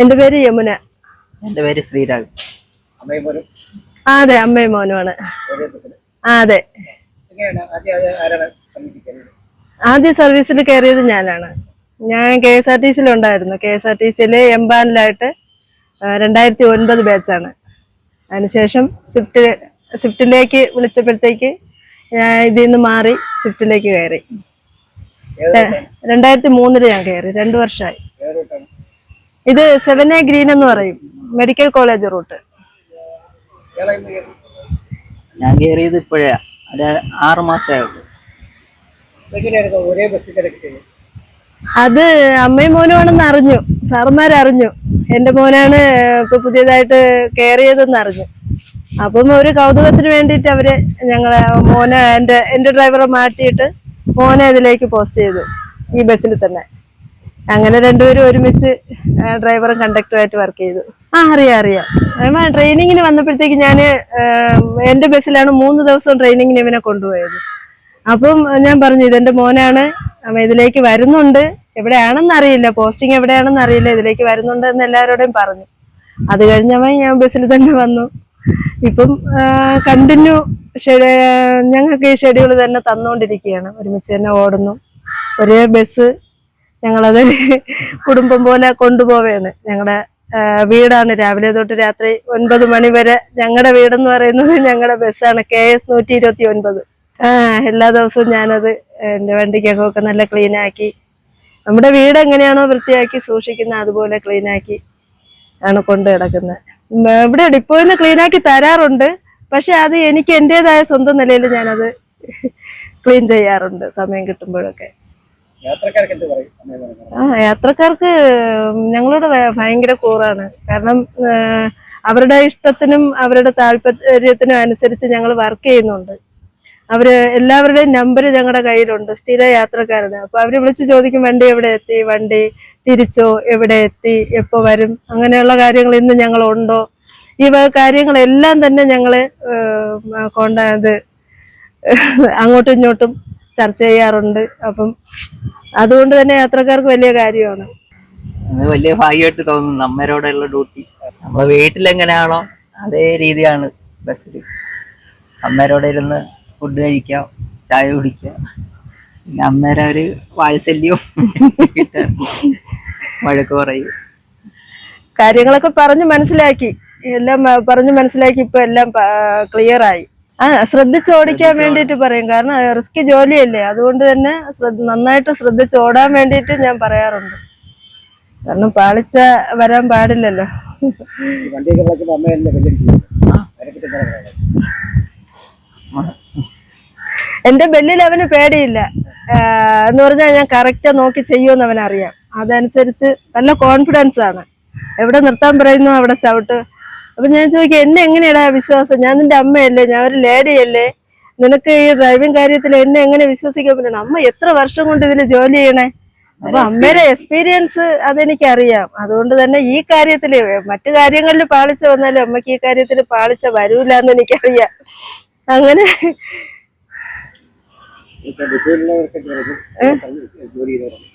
എന്റെ പേര് യമുന. എന്റെ പേര് ശ്രീരാഗ്. ആ അതെ അമ്മയും മോനുമാണ്. ആ അതെ. ആദ്യം സർവീസിൽ കയറിയത് ഞാനാണ്. ഞാൻ കെ എസ് ആർ ടി സിയിൽ ഉണ്ടായിരുന്നു. കെ എസ് ആർ ടി സിയിൽ എംബാനിലായിട്ട് രണ്ടായിരത്തി ഒൻപത് ബാച്ചാണ് അതിനുശേഷം സ്വിഫ്റ്റ് സ്വിഫ്റ്റിലേക്ക് വിളിച്ചപ്പോഴത്തേക്ക് ഞാൻ ഇതിൽ നിന്ന് മാറി സ്വിഫ്റ്റിലേക്ക് കയറി. രണ്ടായിരത്തി മൂന്നിൽ ഞാൻ കയറി. രണ്ടു വർഷമായി. ഇത് സെവൻ എ ഗ്രീൻ എന്ന് പറയും. മെഡിക്കൽ കോളേജ് റൂട്ട് ഞാൻ കയറിയത് ഇപ്പോഴാ. ഒരു ആറ് കിടക്കുന്നത് അത് അമ്മയും മോനുമാണെന്ന് അറിഞ്ഞു. സാറന്മാരറിഞ്ഞു എന്റെ മോനാണ് ഇപ്പൊ പുതിയതായിട്ട് കയറിയതെന്ന് അറിഞ്ഞു. അപ്പം ഒരു കൗതുകത്തിന് വേണ്ടിയിട്ട് അവർ ഞങ്ങളെ മോനെ എന്റെ എന്റെ ഡ്രൈവറെ മാറ്റിയിട്ട് മോനെ ഇതിലേക്ക് പോസ്റ്റ് ചെയ്തു. ഈ ബസ്സിൽ തന്നെ. അങ്ങനെ രണ്ടുപേരും ഒരുമിച്ച് ഡ്രൈവറും കണ്ടക്ടറുമായിട്ട് വർക്ക് ചെയ്തു. ആ അറിയാം അറിയാം. ട്രെയിനിങ്ങിന് വന്നപ്പോഴത്തേക്ക് ഞാൻ എന്റെ ബസ്സിലാണ് മൂന്ന് ദിവസം ട്രെയിനിങ്ങിന് ഇവനെ കൊണ്ടുപോയത്. അപ്പം ഞാൻ പറഞ്ഞു ഇതെന്റെ മോനാണ്. ഇതിലേക്ക് വരുന്നുണ്ട്. എവിടെയാണെന്ന് അറിയില്ല. പോസ്റ്റിംഗ് എവിടെയാണെന്ന് അറിയില്ല. ഇതിലേക്ക് വരുന്നുണ്ട് എന്ന് എല്ലാവരോടും പറഞ്ഞു. അത് കഴിഞ്ഞവൻ ഞാൻ ബസ്സിൽ തന്നെ വന്നു. ഇപ്പം കണ്ടിന്യൂ ഞങ്ങൾക്ക് ഈ ഷെഡ്യൂൾ തന്നെ തന്നുകൊണ്ടിരിക്കുകയാണ് ഒരുമിച്ച് തന്നെ ഓടുന്നു. ഒരേ ബസ് ഞങ്ങളത് കുടുംബം പോലെ കൊണ്ടുപോവുകയാണ് ഞങ്ങളുടെ വീടാണ്. രാവിലെ തൊട്ട് രാത്രി ഒൻപത് മണി വരെ ഞങ്ങളുടെ വീടെന്ന് പറയുന്നത് ഞങ്ങളുടെ ബസ്സാണ്. കെ എസ് നൂറ്റി ഇരുപത്തി ഒൻപത്. എല്ലാ ദിവസവും ഞാനത് എന്റെ വണ്ടിക്കൊക്കെ ഒക്കെ നല്ല ക്ലീനാക്കി നമ്മുടെ വീട് എങ്ങനെയാണോ വൃത്തിയാക്കി സൂക്ഷിക്കുന്നത് അതുപോലെ ക്ലീനാക്കി ആണ് കൊണ്ടു കിടക്കുന്നത് ഇവിടെ ഡിപ്പോയിൽ നിന്ന് ക്ലീനാക്കി തരാറുണ്ട്. പക്ഷെ അത് എനിക്ക് എന്റെതായ സ്വന്തം നിലയിൽ ഞാനത് ക്ലീൻ ചെയ്യാറുണ്ട് സമയം കിട്ടുമ്പോഴൊക്കെ. ആ യാത്രക്കാർക്ക് ഞങ്ങളോട് ഭയങ്കര കൂറാണ്. കാരണം അവരുടെ ഇഷ്ടത്തിനും അവരുടെ താല്പര്യത്തിനും അനുസരിച്ച് ഞങ്ങൾ വർക്ക് ചെയ്യുന്നുണ്ട്. അവർ എല്ലാവരുടെയും നമ്പർ ഞങ്ങളുടെ കയ്യിലുണ്ട്. സ്ഥിര യാത്രക്കാരുടെ. അപ്പൊ അവർ വിളിച്ച് ചോദിക്കും വണ്ടി എവിടെ എത്തി? വണ്ടി തിരിച്ചോ? എവിടെ എത്തി? എപ്പോ വരും? അങ്ങനെയുള്ള കാര്യങ്ങൾ ഇന്ന് ഞങ്ങൾ ഉണ്ടോ? ഈ കാര്യങ്ങളെല്ലാം തന്നെ ഞങ്ങൾ കൊണ്ടത് അങ്ങോട്ടും ഇങ്ങോട്ടും ചർച്ച ചെയ്യാറുണ്ട്. അപ്പം അതുകൊണ്ട് തന്നെ യാത്രക്കാർക്ക് വലിയ കാര്യമാണ്. വലിയ ഭാഗ്യമായിട്ട് തോന്നുന്നു. അമ്മരോടുള്ള ഡ്യൂട്ടി നമ്മളെ വീട്ടിലെങ്ങനെയാണോ അതേ രീതിയാണ് ബസ്സിൽ അമ്മേരോടെ ഇരുന്ന് ഫുഡ് കഴിക്കാം ചായ കുടിക്കാം. പിന്നെ അമ്മേരെ ഒരു വാത്സല്യവും. വഴക്ക് പറയും. കാര്യങ്ങളൊക്കെ പറഞ്ഞ് മനസ്സിലാക്കി. എല്ലാം പറഞ്ഞു പറഞ്ഞ് മനസ്സിലാക്കി ഇപ്പൊ എല്ലാം ക്ലിയർ ആയി. ആ ശ്രദ്ധിച്ചോടിക്കാൻ വേണ്ടിയിട്ട് പറയും. കാരണം റിസ്ക് ജോലിയല്ലേ. അതുകൊണ്ട് തന്നെ നന്നായിട്ട് ശ്രദ്ധിച്ചോടാൻ വേണ്ടിയിട്ട് ഞാൻ പറയാറുണ്ട്. കാരണം പാളിച്ച വരാൻ പാടില്ലല്ലോ. എന്റെ ബെല്ലിൽ അവന് പേടിയില്ല. എന്ന് പറഞ്ഞാൽ ഞാൻ കറക്റ്റാ നോക്കി ചെയ്യുമെന്ന് അവനറിയാം. അതനുസരിച്ച് നല്ല കോൺഫിഡൻസ് ആണ്. എവിടെ നിർത്താൻ പറയുന്നു അവിടെ ചവിട്ട് അപ്പൊ ഞാൻ ചോദിക്കും എന്നെ എങ്ങനെയാടാ വിശ്വാസം? ഞാൻ നിന്റെ അമ്മയല്ലേ? ഞാൻ ഒരു ലേഡിയല്ലേ? നിനക്ക് ഈ ഡ്രൈവിംഗ് കാര്യത്തിൽ എന്നെ എങ്ങനെ വിശ്വസിക്കാൻ പറ്റണം? അമ്മ എത്ര വർഷം കൊണ്ട് ഇതിൽ ജോലി ചെയ്യണേ? അപ്പൊ അമ്മയുടെ എക്സ്പീരിയൻസ് അതെനിക്ക് അറിയാം അതുകൊണ്ട് തന്നെ ഈ കാര്യത്തിൽ മറ്റു കാര്യങ്ങളിൽ പാളിച്ച വന്നാലും അമ്മയ്ക്ക് ഈ കാര്യത്തിൽ പാളിച്ച വരൂല എന്ന് എനിക്കറിയാം. അങ്ങനെ ഏഹ് ജോലി ചെയ്തവരാണ്.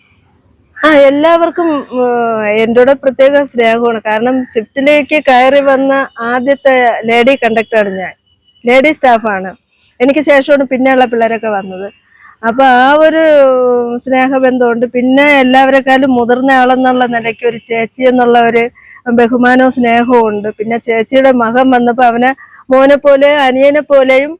ആ എല്ലാവർക്കും കൂടെ പ്രത്യേക സ്നേഹമാണ്. കാരണം സ്വിഫ്റ്റിലേക്ക് കയറി വന്ന ആദ്യത്തെ ലേഡി കണ്ടക്ടറാണ് ഞാൻ. ലേഡി സ്റ്റാഫാണ്. എനിക്ക് ശേഷമാണ് പിന്നെയുള്ള പിള്ളേരൊക്കെ വന്നത്. അപ്പോൾ ആ ഒരു സ്നേഹബന്ധമുണ്ട് പിന്നെ എല്ലാവരെക്കാളും മുതിർന്ന ആളെന്നുള്ള നിലയ്ക്ക് ഒരു ചേച്ചി എന്നുള്ള ഒരു ബഹുമാനവും സ്നേഹവും ഉണ്ട്. പിന്നെ ചേച്ചിയുടെ മകൻ വന്നപ്പോൾ അവനെ മോനെ പോലെ അനിയനെ പോലെയും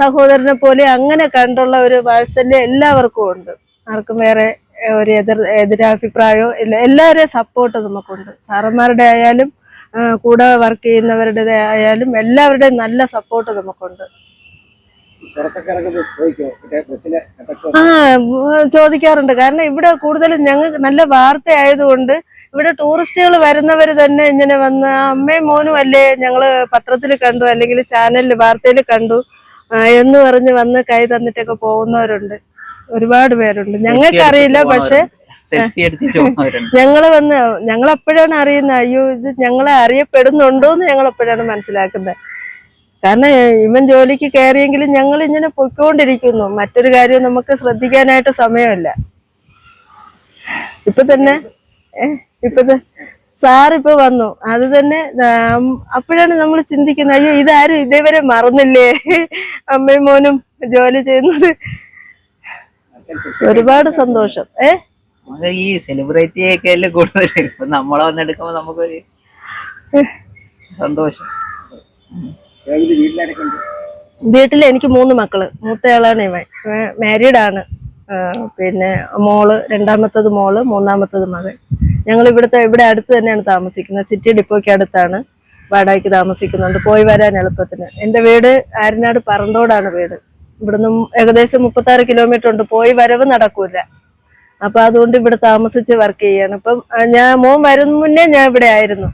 സഹോദരനെ പോലെ അങ്ങനെ കണ്ടുള്ള ഒരു വാത്സല്യം എല്ലാവർക്കും ഉണ്ട്. ആർക്കും വേറെ ഒരു എതിർ എതിരഭിപ്രായമോ ഇല്ല എല്ലാവരെയും സപ്പോർട്ട് നമുക്കുണ്ട്. സാറന്മാരുടെ ആയാലും കൂടെ വർക്ക് ചെയ്യുന്നവരുടെ ആയാലും എല്ലാവരുടെയും നല്ല സപ്പോർട്ട് നമുക്കുണ്ട്. ആ ചോദിക്കാറുണ്ട്. കാരണം ഇവിടെ കൂടുതലും ഞങ്ങൾ നല്ല വാർത്ത ആയതുകൊണ്ട് ഇവിടെ ടൂറിസ്റ്റുകൾ വരുന്നവർ തന്നെ ഇങ്ങനെ വന്ന് "ആ, അമ്മയും മോനും അല്ലേ? ഞങ്ങൾ പത്രത്തിൽ കണ്ടു അല്ലെങ്കിൽ ചാനലിൽ വാർത്തയിൽ കണ്ടു എന്ന് പറഞ്ഞ് വന്ന് കൈ തന്നിട്ടൊക്കെ പോകുന്നവരുണ്ട്. ഒരുപാട് പേരുണ്ട്. ഞങ്ങൾക്ക് അറിയില്ല പക്ഷെ ഞങ്ങൾ വന്ന് ഞങ്ങൾ അപ്പോഴാണ് അറിയുന്നത്? അയ്യോ ഇത് ഞങ്ങളെ അറിയപ്പെടുന്നുണ്ടോ എന്ന് ഞങ്ങൾ അപ്പോഴാണ് മനസ്സിലാക്കുന്നത്. കാരണം ഇവൻ ജോലിക്ക് കയറിയെങ്കിലും ഞങ്ങൾ ഇങ്ങനെ പൊയ്ക്കൊണ്ടിരിക്കുന്നു. മറ്റൊരു കാര്യം നമുക്ക് ശ്രദ്ധിക്കാനായിട്ട് സമയമില്ല. ഇപ്പൊ തന്നെ ഇപ്പൊ സാറിപ്പോ വന്നു. അത് തന്നെ അപ്പോഴാണ് നമ്മൾ ചിന്തിക്കുന്നത് അയ്യോ ഇതാരും ഇതേവരെ മറന്നില്ലേ? അമ്മയും മോനും ജോലി ചെയ്യുന്നത്. ഒരുപാട് സന്തോഷം. ഏ? ഈ സെലിബ്രിറ്റി ഒക്കെ അല്ലേ കൂടുതൽ ഇപ്പൊ നമ്മളെ വന്നെടുക്കുമ്പോ നമുക്കൊരു സന്തോഷം. വീട്ടിൽ എനിക്ക് മൂന്ന് മക്കൾ. മൂത്തയാളാണ് ഇവൻ. മാരീഡ് ആണ്. പിന്നെ മോൾ രണ്ടാമത്തത് മോൾ മൂന്നാമത്തത് മകൻ. ഞങ്ങൾ ഇവിടുത്തെ ഇവിടെ അടുത്ത് തന്നെയാണ് താമസിക്കുന്നത്. സിറ്റി ഡിപ്പോയ്ക്ക് അടുത്താണ്. വാടകയ്ക്ക് താമസിക്കുന്നുണ്ട്. പോയി വരാൻ എളുപ്പത്തിന്. എന്റെ വീട് ആരനാട് പറന്തോടാണ് വീട്. ഇവിടുന്ന് ഏകദേശം മുപ്പത്തി ആറ് കിലോമീറ്റർ ഉണ്ട്. പോയി വരവ് നടക്കൂല. അപ്പൊ അതുകൊണ്ട് ഇവിടെ താമസിച്ച് വർക്ക് ചെയ്യാണ്. അപ്പം ഞാൻ മോൻ വരുന്ന മുന്നേ ഞാൻ ഇവിടെ ആയിരുന്നു.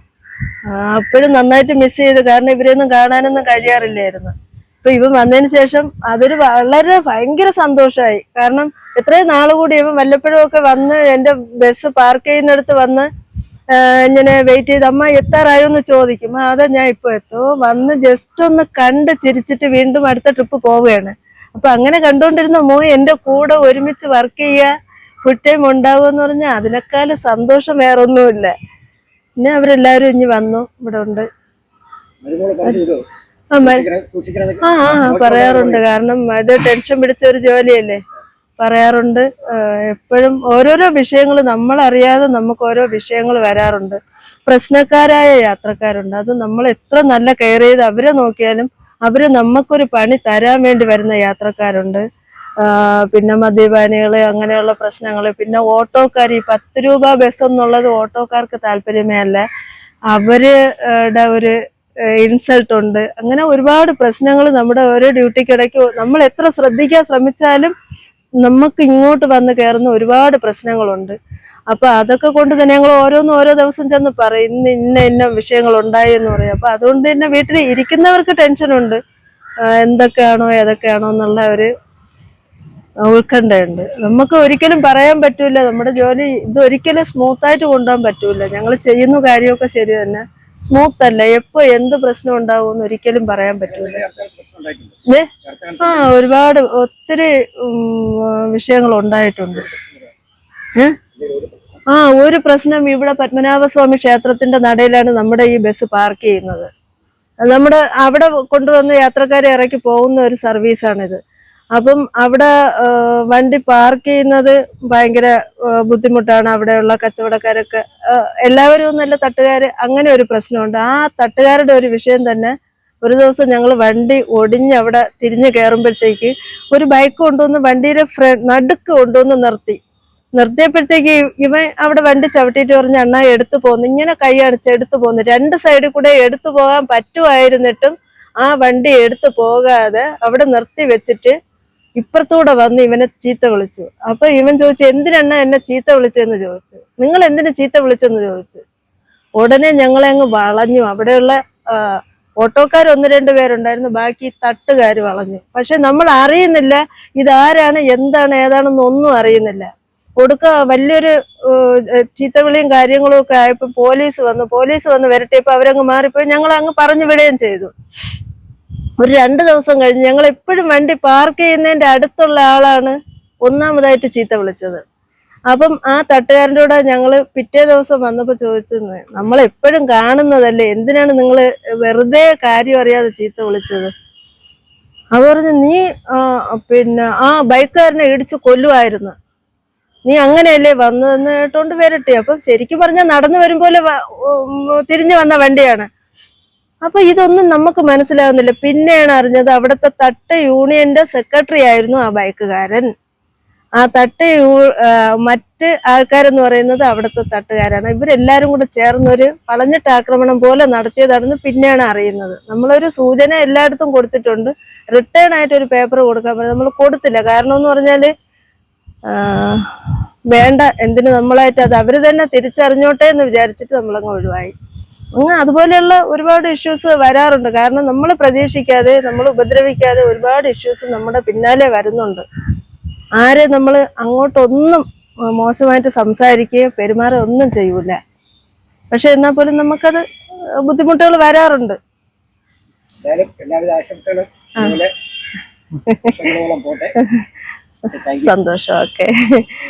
അപ്പോഴും നന്നായിട്ട് മിസ് ചെയ്തു. കാരണം ഇവരെയൊന്നും കാണാനൊന്നും കഴിയാറില്ലായിരുന്നു. അപ്പൊ ഇവൻ വന്നതിന് ശേഷം അതൊരു വളരെ ഭയങ്കര സന്തോഷമായി കാരണം എത്രയും നാളുകൂടി ഇവൻ വല്ലപ്പോഴും ഒക്കെ വന്ന് എന്റെ ബസ് പാർക്ക് ചെയ്യുന്നിടത്ത് വന്ന് ഇങ്ങനെ വെയിറ്റ് ചെയ്ത് അമ്മ എത്താറായോ എന്ന് ചോദിക്കും. അതാ ഞാൻ ഇപ്പൊ എത്തോ. വന്ന് ജസ്റ്റ് ഒന്ന് കണ്ട് ചിരിച്ചിട്ട് വീണ്ടും അടുത്ത ട്രിപ്പ് പോവുകയാണ്. അപ്പൊ അങ്ങനെ കണ്ടുകൊണ്ടിരുന്ന മോൻ എന്റെ കൂടെ ഒരുമിച്ച് വർക്ക് ചെയ്യുക ഫുൾ ടൈം ഉണ്ടാവുക പറഞ്ഞാൽ അതിനേക്കാളും സന്തോഷം വേറൊന്നുമില്ല. പിന്നെ അവരെല്ലാരും ഇനി വന്നു. ഇവിടെ ഉണ്ട്. ആ പറയാറുണ്ട്. കാരണം അത് ടെൻഷൻ പിടിച്ച ഒരു ജോലിയല്ലേ? പറയാറുണ്ട്. എപ്പോഴും ഓരോരോ വിഷയങ്ങൾ നമ്മൾ അറിയാതെ നമുക്ക് ഓരോ വിഷയങ്ങൾ വരാറുണ്ട്. പ്രശ്നക്കാരായ യാത്രക്കാരുണ്ട്. അത് നമ്മൾ എത്ര നല്ല കെയർ ചെയ്ത് അവരെ നോക്കിയാലും അവർ നമുക്കൊരു പണി തരാൻ വേണ്ടി വരുന്ന യാത്രക്കാരുണ്ട്. പിന്നെ മദ്യപാനികൾ അങ്ങനെയുള്ള പ്രശ്നങ്ങൾ പിന്നെ ഓട്ടോക്കാർ ഈ പത്ത് രൂപ ബസ് എന്നുള്ളത് ഓട്ടോക്കാർക്ക് താല്പര്യമേ അല്ല. അവരുടെ ഒരു ഇൻസൾട്ട് ഉണ്ട് അങ്ങനെ ഒരുപാട് പ്രശ്നങ്ങൾ നമ്മുടെ ഓരോ ഡ്യൂട്ടിക്കിടയ്ക്ക് നമ്മൾ എത്ര ശ്രദ്ധിക്കാൻ ശ്രമിച്ചാലും നമുക്ക് ഇങ്ങോട്ട് വന്ന് കയറുന്ന ഒരുപാട് പ്രശ്നങ്ങളുണ്ട്. അപ്പൊ അതൊക്കെ കൊണ്ട് തന്നെ ഞങ്ങൾ ഓരോന്നും ഓരോ ദിവസം ചെന്ന് പറയും ഇന്ന് ഇന്ന ഇന്ന വിഷയങ്ങൾ ഉണ്ടായി എന്ന് പറയും. അപ്പൊ അതുകൊണ്ട് തന്നെ വീട്ടിൽ ഇരിക്കുന്നവർക്ക് ടെൻഷനുണ്ട് എന്തൊക്കെയാണോ ഏതൊക്കെയാണോ എന്നുള്ള ഒരു ഉത്കണ്ഠയുണ്ട്. നമുക്ക് ഒരിക്കലും പറയാൻ പറ്റൂല. നമ്മുടെ ജോലി ഇത് ഒരിക്കലും സ്മൂത്ത് ആയിട്ട് കൊണ്ടുപോകാൻ പറ്റൂല. ഞങ്ങൾ ചെയ്യുന്ന കാര്യമൊക്കെ ശരി തന്നെ. സ്മൂത്ത് അല്ല. എപ്പോ എന്ത് പ്രശ്നം ഉണ്ടാവും ഒരിക്കലും പറയാൻ പറ്റൂല? ആ ഒരുപാട് ഒത്തിരി വിഷയങ്ങൾ ഉണ്ടായിട്ടുണ്ട്. ഏ? ആ ഒരു പ്രശ്നം ഇവിടെ പത്മനാഭസ്വാമി ക്ഷേത്രത്തിന്റെ നടയിലാണ് നമ്മുടെ ഈ ബസ് പാർക്ക് ചെയ്യുന്നത്. നമ്മുടെ അവിടെ കൊണ്ടുവന്ന് യാത്രക്കാരെ ഇറക്കി പോകുന്ന ഒരു സർവീസാണിത്. അപ്പം അവിടെ വണ്ടി പാർക്ക് ചെയ്യുന്നത് ഭയങ്കര ബുദ്ധിമുട്ടാണ്. അവിടെയുള്ള കച്ചവടക്കാരൊക്കെ എല്ലാവരും നല്ല തട്ടുകാർ അങ്ങനെ ഒരു പ്രശ്നമുണ്ട്. ആ തട്ടുകാരുടെ ഒരു വിഷയം തന്നെ ഒരു ദിവസം ഞങ്ങൾ വണ്ടി ഒടിഞ്ഞ് അവിടെ തിരിഞ്ഞു കയറുമ്പോഴത്തേക്ക് ഒരു ബൈക്ക് കൊണ്ടുവന്ന് വണ്ടിയുടെ ഫ്ര നടുക്ക് കൊണ്ടുവന്ന് നിർത്തി. നിർത്തിയപ്പോഴത്തേക്ക് ഇവൻ അവിടെ വണ്ടി ചവിട്ടിയിട്ട് പറഞ്ഞ അണ്ണ എടുത്തു പോന്നു. ഇങ്ങനെ കൈ അടിച്ച് എടുത്തു പോന്നു. രണ്ട് സൈഡിൽ കൂടെ എടുത്തു പോകാൻ പറ്റുമായിരുന്നിട്ടും ആ വണ്ടി എടുത്തു പോകാതെ അവിടെ നിർത്തി വെച്ചിട്ട് ഇപ്പുറത്തൂടെ വന്ന് ഇവനെ ചീത്ത വിളിച്ചു. അപ്പൊ ഇവൻ ചോദിച്ചു എന്തിനണ്ണ എന്നെ ചീത്ത വിളിച്ചെന്ന് ചോദിച്ചു? നിങ്ങൾ എന്തിനു ചീത്ത വിളിച്ചെന്ന് ചോദിച്ചു? ഉടനെ ഞങ്ങളെ അങ്ങ് വളഞ്ഞു. അവിടെയുള്ള ഓട്ടോക്കാർ ഒന്ന് രണ്ട് പേരുണ്ടായിരുന്നു. ബാക്കി തട്ടുകാർ വളഞ്ഞു. പക്ഷെ നമ്മൾ അറിയുന്നില്ല ഇതാരാണ് എന്താണ് ഏതാണെന്ന് ഒന്നും അറിയുന്നില്ല. കൊടുക്ക വലിയൊരു ചീത്തവിളിയും കാര്യങ്ങളും ഒക്കെ ആയപ്പോ പോലീസ് വന്നു. പോലീസ് വന്ന് വരട്ടിയപ്പോ അവരങ്ങ് മാറിപ്പോയി. ഞങ്ങൾ അങ്ങ് പറഞ്ഞു വിടുകയും ചെയ്തു. ഒരു രണ്ട് ദിവസം കഴിഞ്ഞ് ഞങ്ങൾ എപ്പോഴും വണ്ടി പാർക്ക് ചെയ്യുന്നതിന്റെ അടുത്തുള്ള ആളാണ് ഒന്നാമതായിട്ട് ചീത്ത വിളിച്ചത്. അപ്പം ആ തട്ടുകാരന്റെ കൂടെ ഞങ്ങൾ പിറ്റേ ദിവസം വന്നപ്പോൾ ചോദിച്ചെന്ന് നമ്മൾ എപ്പോഴും കാണുന്നതല്ലേ? എന്തിനാണ് നിങ്ങൾ വെറുതെ കാര്യം അറിയാതെ ചീത്ത വിളിച്ചത്? അത് പറഞ്ഞു നീ പിന്നെ ആ ബൈക്കുകാരനെ ഇടിച്ച് കൊല്ലുമായിരുന്നു നീ അങ്ങനെയല്ലേ വന്നതെന്ന് കേട്ടോണ്ട് വരട്ടെ. അപ്പൊ ശരിക്കും പറഞ്ഞാൽ നടന്നു വരുമ്പോലെ പോലെ തിരിഞ്ഞു വന്ന വണ്ടിയാണ്. അപ്പൊ ഇതൊന്നും നമുക്ക് മനസ്സിലാവുന്നില്ല. പിന്നെയാണ് അറിഞ്ഞത് അവിടുത്തെ തട്ട് യൂണിയന്റെ സെക്രട്ടറി ആയിരുന്നു ആ ബൈക്കുകാരൻ. ആ തട്ട് മറ്റ് ആൾക്കാരെന്ന് പറയുന്നത് അവിടുത്തെ തട്ടുകാരാണ്. ഇവരെല്ലാരും കൂടെ ചേർന്നൊരു വളഞ്ഞിട്ട് ആക്രമണം പോലെ നടത്തിയതാണെന്ന് പിന്നെയാണ് അറിയുന്നത്. നമ്മളൊരു സൂചന എല്ലായിടത്തും കൊടുത്തിട്ടുണ്ട്. റിട്ടേൺ ആയിട്ട് ഒരു പേപ്പർ കൊടുക്കാൻ പറഞ്ഞു നമ്മൾ കൊടുത്തില്ല. കാരണം എന്ന് പറഞ്ഞാൽ ആ, വേണ്ട എന്തിനു നമ്മളായിട്ട് അത് അവർ തന്നെ തിരിച്ചറിഞ്ഞോട്ടെ എന്ന് വിചാരിച്ചിട്ട് നമ്മളങ്ങ് ഒഴിവായി. അങ്ങനെ അതുപോലെയുള്ള ഒരുപാട് ഇഷ്യൂസ് വരാറുണ്ട്. കാരണം നമ്മൾ പ്രതീക്ഷിക്കാതെ നമ്മൾ ഉപദ്രവിക്കാതെ ഒരുപാട് ഇഷ്യൂസ് നമ്മുടെ പിന്നാലെ വരുന്നുണ്ട്. ആരെ നമ്മൾ അങ്ങോട്ടൊന്നും മോശമായിട്ട് സംസാരിക്കുകയോ പെരുമാറുകയോ ഒന്നും ചെയ്യൂല. പക്ഷെ എന്നാൽ പോലും നമുക്കത് ബുദ്ധിമുട്ടുകൾ വരാറുണ്ട്. എല്ലാവിധ ആശംസകളും. പോട്ടെ. സന്തോഷം. ഓക്കെ